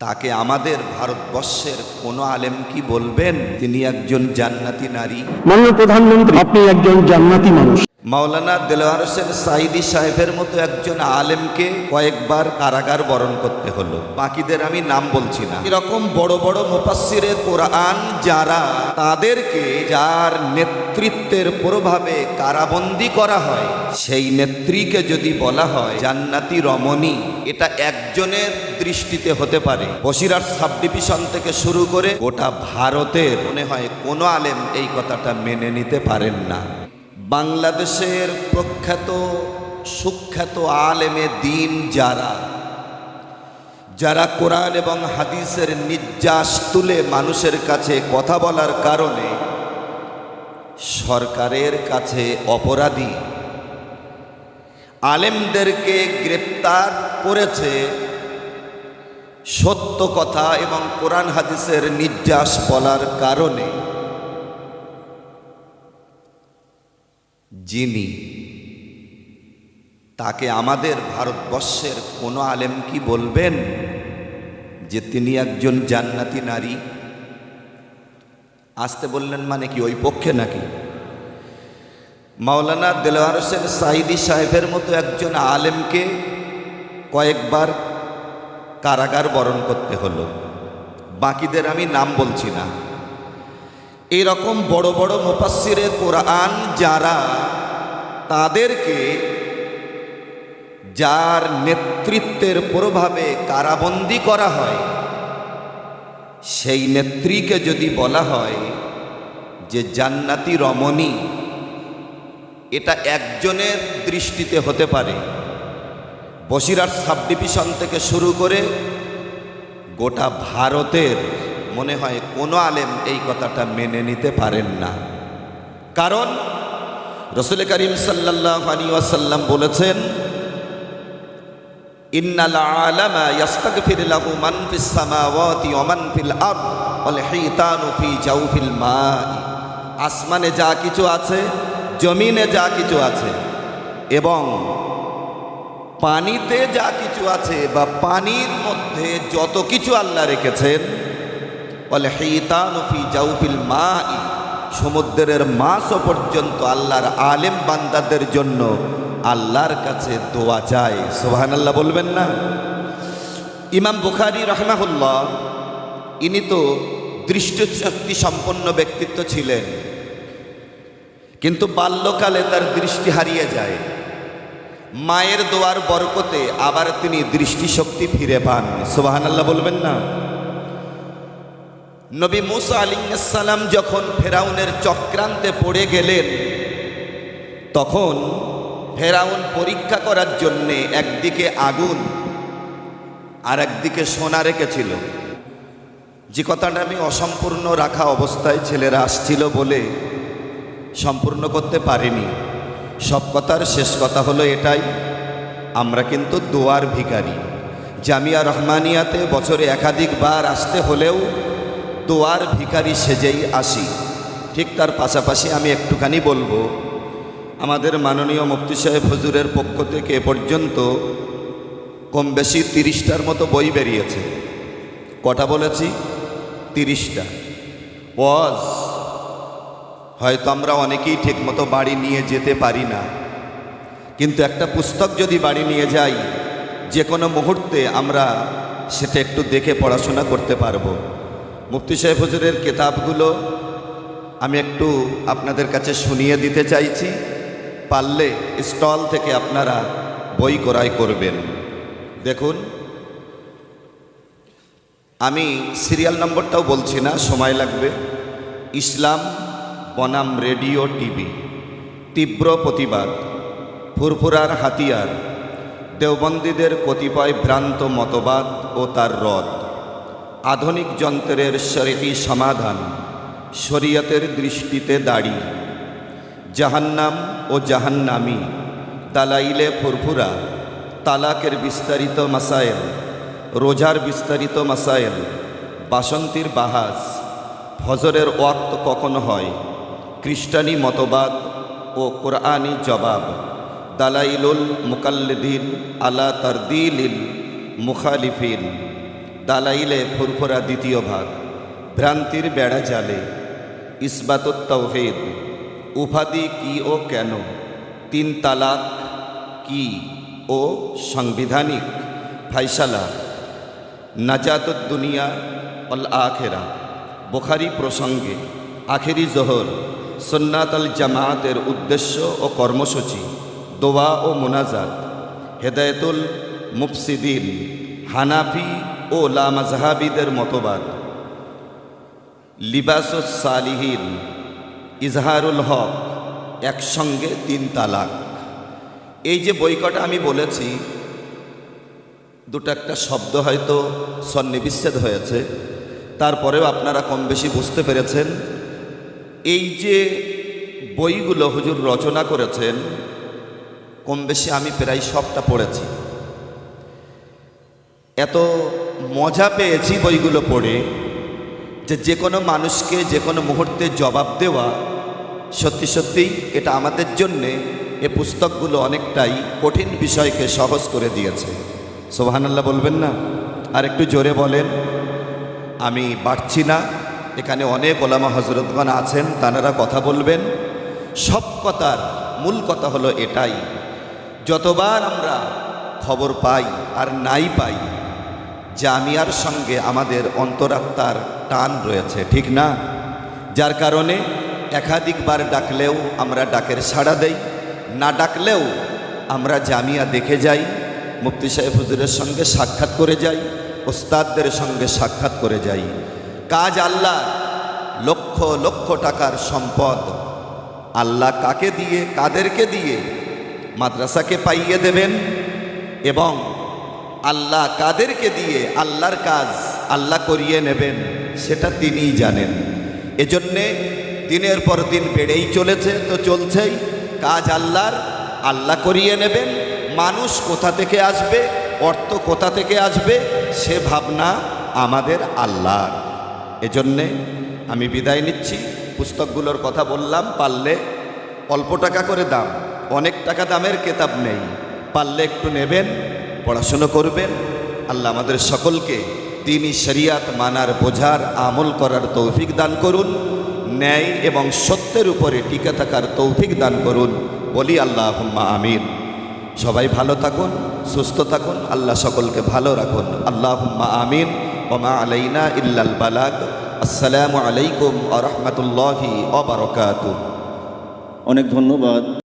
তাকে আমাদের ভারতবর্ষের কোন আলেম কি বলবেন? তিনি একজন জান্নাতি নারী। মাননীয় প্রধানমন্ত্রী, আপনি একজন জান্নাতি মানুষ। মাওলানা দেলোয়ার হোসেন সাইদি সাহেবের মতো একজন আলেমকে কয়েকবার কারাগার বরণ করতে হলো। বাকিদের আমি নাম বলছি না। এরকম বড় বড় মুফাসসিরে কোরআন যারা, তাদেরকে যার নেতৃত্বের প্রভাবে কারাবন্দি করা হয়, সেই নেত্রীকে যদি বলা হয় জান্নাতি রমণী, এটা একজনের দৃষ্টিতে হতে পারে। বসিরার সাব ডিভিশন থেকে শুরু করে গোটা ভারতের মনে হয় কোনো আলেম এই কথাটা মেনে নিতে পারেন না। বাংলাদেশের প্রখ্যাত, সুখ্যাত আলেমে দিন যারা যারা কোরআন এবং হাদিসের নির্যাস তুলে মানুষের কাছে কথা বলার কারণে সরকারের কাছে অপরাধী। আলেমদেরকে গ্রেপ্তার করেছে সত্য কথা এবং কোরআন হাদিসের নির্যাস বলার কারণে। যিনি, তাকে আমাদের ভারতবর্ষের কোনো আলেম কি বলবেন যে তিনি একজন জান্নাতি নারী? আসতে বললেন মানে কি ওই পক্ষে নাকি? মাওলানা দেলোয়ার হোসেন সাইদি সাহেবের মতো একজন আলেমকে কয়েকবার কারাগার বরণ করতে হলো। বাকিদের আমি নাম বলছি না। এরকম বড় বড় মুফাসসিরে কোরআন যারা তাদেরকে যার নেতৃত্বের প্রভাবে কারাবন্দি করা হয়, সেই নেত্রীকে যদি বলা হয় যে জান্নাতি রমণী, এটা একজনের দৃষ্টিতে হতে পারে। বসিরার সাব ডিভিশন থেকে শুরু করে গোটা ভারতের মনে হয় কোনো আলেম এই কথাটা মেনে নিতে পারেন না। কারণ রসুল করিম সাল্লাহ আলী ওয়াসাল্লাম বলেছেন আলামা মাই। আসমানে যা কিছু আছে, জমিনে যা কিছু আছে এবং পানিতে যা কিছু আছে বা পানির মধ্যে যত কিছু আল্লাহ রেখেছেন বলে হিতানুফি জাউফিল মা সমুদ্রের মাসও পর্যন্ত আল্লাহর আলেম বান্দাদের জন্য আল্লাহর কাছে দোয়া চায়। সোহান আল্লাহ বলবেন না? ইমাম বুখারি রহমাহুল্লাহ, ইনি তো দৃষ্টিশক্তি সম্পন্ন ব্যক্তিত্ব ছিলেন, কিন্তু বাল্যকালে তার দৃষ্টি হারিয়ে যায়। মায়ের দোয়ার বরকতে আবার তিনি দৃষ্টিশক্তি ফিরে পান। সোহান আল্লাহ বলবেন না? নবী মুসা আলিঙ্গাসাল্লাম যখন ফেরাউনের চক্রান্তে পড়ে গেলেন, তখন ফেরাউন পরীক্ষা করার জন্যে একদিকে আগুন আর একদিকে সোনা রেখেছিল। যে কথাটা আমি অসম্পূর্ণ রাখা অবস্থায় ছেলেরা আসছিল বলে সম্পূর্ণ করতে পারিনি। সব কথার শেষ কথা হলো এটাই, আমরা কিন্তু দোয়ার ভিখারি। জামিয়া রহমানিয়াতে বছরে একাধিকবার আসতে হলেও দোয়ার ভিখারি সেজেই আসি। ঠিক তার পাশাপাশি আমি একটুখানি বলব, আমাদের মাননীয় মুফতি সাহেব হুজুরের পক্ষ থেকে এ পর্যন্ত কম বেশি তিরিশটার মতো বই বেরিয়েছে। কটা বলেছি? তিরিশটা। ওয়াজ। হয়তো আমরা অনেকেই ঠিকমতো বাড়ি নিয়ে যেতে পারি না। কিন্তু একটা পুস্তক যদি বাড়ি নিয়ে যাই যে কোনো মুহূর্তে আমরা সেটা একটু দেখে পড়াশোনা করতে পারব। মুফতি সাহেব হুজুরের কেতাবগুলো আমি একটু আপনাদের কাছে শুনিয়ে দিতে চাইছি। পারলে স্টল থেকে আপনারা বই ক্রয় করবেন। দেখুন। আমি সিরিয়াল নম্বরটাও বলছি না, সময় লাগবে। ইসলাম বনাম রেডিও টিভি। তীব্র প্রতিবাদ। ফুরফুরার হাতিয়ার। দেওবন্দীদের কতিপয় ভ্রান্ত মতবাদ ও তার রদ। আধুনিক যন্ত্রের শরীরী সমাধান, শরীয়তের দৃষ্টিতে দাড়ি জাহান্নাম ও জাহান্নামি, দালাইলে ফুরফুরা তালাকের বিস্তারিত মাসায়েল, রোজার বিস্তারিত মাসায়েল, বাসন্তীর বাহাস ফজরের ওয়াক্ত কখন হয়, খ্রিস্টানি মতবাদ ও কোরআনি জবাব, দালাইলুল মুকাল্লিদিন আলা তারদিলিল মুখালিফিন। দালাইলে ফুরফুরা দ্বিতীয় ভাগ, ভ্রান্তির বেড়া জালে, ইসবাতুত তৌহিদ উপাধি কি ও কেন, তিন তালাক কি ও সাংবিধানিক ফাইসালা, নাজাতুদ দুনিয়া অল আখেরা, বোখারি প্রসঙ্গে আখেরি জোহর সন্নাত আল জামায়াতের উদ্দেশ্য ও কর্মসূচি, দোয়া ও মোনাজাত, হেদায়তুল মুফসিদিন, হানাফি ও লামাজহাবিদের মতবাদ। লিবাসুস সালিহীন, ইজহারুল হক, একসঙ্গে তিন তালাক। এই যে বইকটা আমি বলেছি, দুটো একটা শব্দ হয়তো সন্নিবিচ্ছেদ হয়েছে, তারপরেও আপনারা কম বেশি বুঝতে পেরেছেন। এই যে বইগুলো হুজুর রচনা করেছেন, কম বেশি আমি প্রায় সবটা পড়েছি। এত মজা পেয়েছি বইগুলো পড়ে, যে যে কোনো মানুষকে, যে কোনো মুহূর্তে জবাব দেওয়া, সত্যি সত্যিই এটা আমাদের জন্যে এ পুস্তকগুলো অনেকটাই কঠিন বিষয়কে সহজ করে দিয়েছে। সোহানাল্লাহ বলবেন না? আর একটু জোরে বলেন, আমি বাড়ছি না, এখানে অনেক ওলামা হজরতগণ আছেন, তানারা কথা বলবেন। সব কথার মূল কথা হলো এটাই, যতবার আমরা খবর পাই আর নাই পাই জামিয়ার সঙ্গে আমাদের অন্তরাত্মার টান রয়েছে, ঠিক না? যার কারণে একাধিকবার ডাকলেও আমরা ডাকের সাড়া দেই, না ডাকলেও আমরা জামিয়া দেখে যাই, মুফতি সাহেব হুজুরের সঙ্গে সাক্ষাৎ করে যাই, ওস্তাদদের সঙ্গে সাক্ষাৎ করে যাই। কাজ আল্লাহ লক্ষ লক্ষ টাকার সম্পদ। আল্লাহ কাকে দিয়ে, কাদেরকে দিয়ে মাদ্রাসাকে পাইয়ে দেবেন? এবং আল্লাহ কাদেরকে দিয়ে আল্লাহর কাজ আল্লাহ করিয়ে নেবেন, সেটা তিনিই জানেন। এজন্যে দিনের পর দিন বেড়েই চলেছে, তো চলছেই। কাজ আল্লাহর, আল্লাহ করিয়ে নেবেন। মানুষ কোথা থেকে আসবে, অর্থ কোথা থেকে আসবে, সে ভাবনা আমাদের আল্লাহ এজন্যে আমি বিদায় নিচ্ছি। পুস্তকগুলোর কথা বললাম, পারলে অল্প টাকা করে দাম, অনেক টাকা দামের কেতাব নেই, পারলে একটু নেবেন। পড়াশুনো করবেন আল্লাহ আমাদের সকলকে তিনি শরিয়াত মানার বোঝার আমল করার তৌফিক দান করুন, ন্যায় এবং সত্যের উপরে টিকে থাকার তৌফিক দান করুন। বলি আল্লাহ আমিন। সবাই ভালো থাকুন, সুস্থ থাকুন, আল্লাহ সকলকে ভালো রাখুন। আল্লাহ আমিন। ওমা আলাইনা ইল্লাল বালাক আসসালামু আলাইকুম আ রহমতুল্লাহি অনেক ধন্যবাদ।